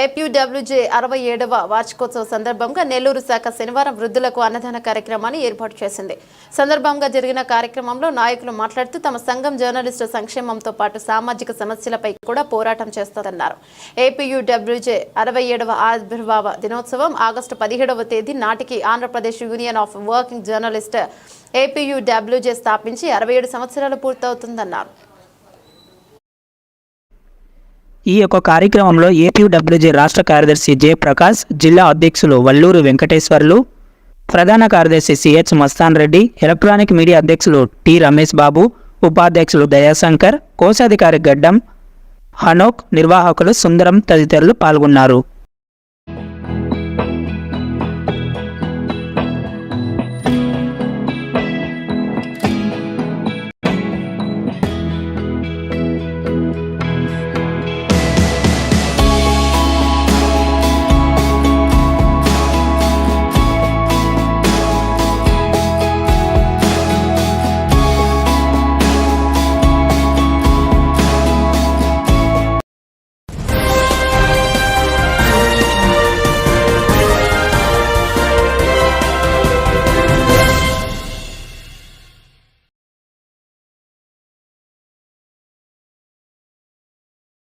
APWJ అరవై ఏడవ వార్షికోత్సవ సందర్భంగా నెల్లూరు శాఖ శనివారం వృద్ధులకు అన్నదాన కార్యక్రమాన్ని ఏర్పాటు చేసింది. సందర్భంగా జరిగిన కార్యక్రమంలో నాయకులు మాట్లాడుతూ తమ సంఘం జర్నలిస్టు సంక్షేమంతో పాటు సామాజిక సమస్యలపై కూడా పోరాటం చేస్తోందన్నారు ఏపీయూడబ్ల్యూజే అరవై ఏడవ ఆవిర్భావ దినోత్సవం ఆగస్టు పదిహేడవ తేదీ నాటికి Andhra Pradesh union of working journalist APUWJ స్థాపించి అరవై ఏడు సంవత్సరాలు పూర్తవుతుందన్నారు. ఈ యొక్క కార్యక్రమంలో ఏపీడబ్ల్యూజీ రాష్ట్ర కార్యదర్శి జయప్రకాష్ జిల్లా అధ్యక్షులు వల్లూరు వెంకటేశ్వర్లు ప్రధాన కార్యదర్శి CH Mastan Reddy electronic media అధ్యక్షులు టి. రమేష్ బాబు ఉపాధ్యక్షులు దయాశంకర్ కోశాధికారి గడ్డం హనోక్ నిర్వాహకులు సుందరం తదితరులు పాల్గొన్నారు.